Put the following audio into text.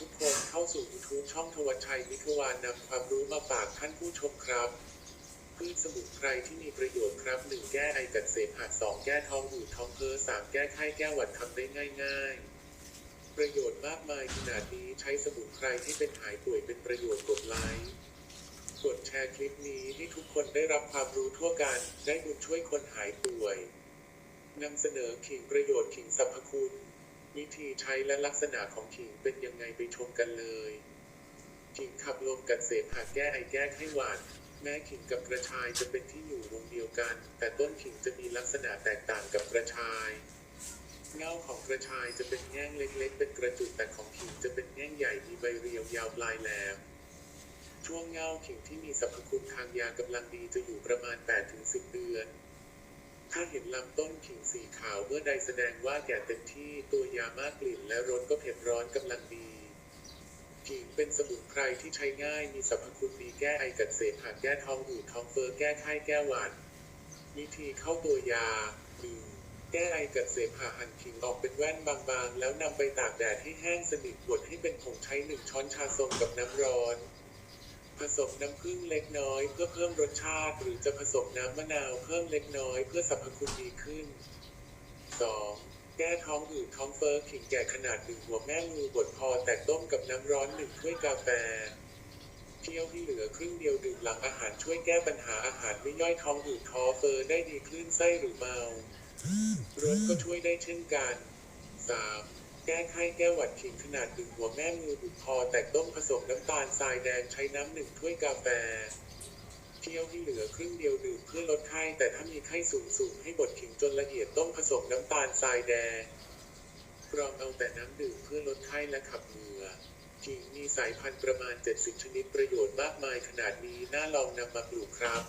ทุกคนเข้าสู่ยูทูบช่องทวัชชัยมิขวานนำความรู้มาฝากท่านผู้ชมครับพืชสมุนไพรที่มีประโยชน์ครับ 1 แก้ไอกัดเสมหะ2แก้ท้องอืดท้องเฟ้อ3แก้ไข้แก้หวัดทำได้ง่าย ๆ ประโยชน์มากมายขนาดนี้ใช้สมุนไพรที่เป็นหายป่วยเป็นประโยชน์กดไลค์กดแชร์คลิปนี้ให้ทุกคนได้รับความรู้ทั่วกันได้บุญช่วยคนหายป่วยนำเสนอขิงประโยชน์ขิงสรรพคุณ วิธีใช้และลักษณะของขิงเป็นยังไงไปชมกันเลยขิงขับลมกัดเสพหาแก้ไอแก้ไข้หวัดแม้ขิงกับกระชายจะเป็นที่อยู่วงเดียวกัน แต่ต้นขิงจะมีลักษณะแตกต่างกับกระชาย เงาของกระชายจะเป็นแง่งเล็กๆ เป็นกระจุกแต่ของขิงจะเป็นแง่งใหญ่มีใบเรียวยาวปลายแหลมช่วงเงาขิงที่มีสรรพคุณทางยากำลังดีจะอยู่ประมาณ 8-10 เดือน ถ้าเห็นลำต้นขิงสีขาวเมื่อใดแสดงว่าแก่เต็มที่ตัวยามากกลิ่นและรสก็เผ็ดร้อนกำลังดีขิงเป็นสมุนไพรที่ใช้ง่ายมีสรรพคุณดีแก้ไอกัดเสพหาแก้ท้องอืดท้องเฟ้อแก้ไข้แก้หวัด วิธีเข้าตัวยาหนึ่งแก้ไอกัดเสพหาหั่นขิงออกเป็นแว่นบางๆ แล้วนำไปตากแดดให้แห้งสนิทบดให้เป็นผงใช้หนึ่งช้อนชาทรงกับน้ำร้อน ผสมน้ำผึ้งเล็กน้อยเพื่อเพิ่มรสชาติ หรือจะผสมน้ำมะนาวเพิ่มเล็กน้อยเพื่อสรรพคุณดีขึ้น 2. แก้ท้องอืดท้องเฟ้อขิงแก่ขนาดหนึ่งหัวแม่มือบดพอแตกต้มกับน้ำร้อนหนึ่งถ้วยกาแฟเคี่ยวให้เหลือครึ่งเดียวดื่มหลังอาหารช่วยแก้ปัญหาอาหารไม่ย่อยท้องอืดท้อเฟ้อได้ดีคลื่นไส้หรือเมารสก็ช่วยได้เช่นกัน 3. แก้ไข้แก้หวัดขิงขนาดหนึ่งหัวแม่มือบุดพอแตกต้มผสมน้ำตาลทรายแดงใช้น้ำหนึ่งถ้วยกาแฟเคี่ยวให้เหลือครึ่งเดียวดื่มเพื่อลดไข้แต่ถ้ามีไข้สูงสูงให้บดขิงจนละเอียดต้มผสมน้ำตาลทรายแดงกรองเอาแต่น้ำดื่มเพื่อลดไข้และขับเหงื่อขิงมีสายพันธุ์ประมาณ 70 ชนิดประโยชน์มากมายขนาดนี้น่าลองนำมาปลูกครับ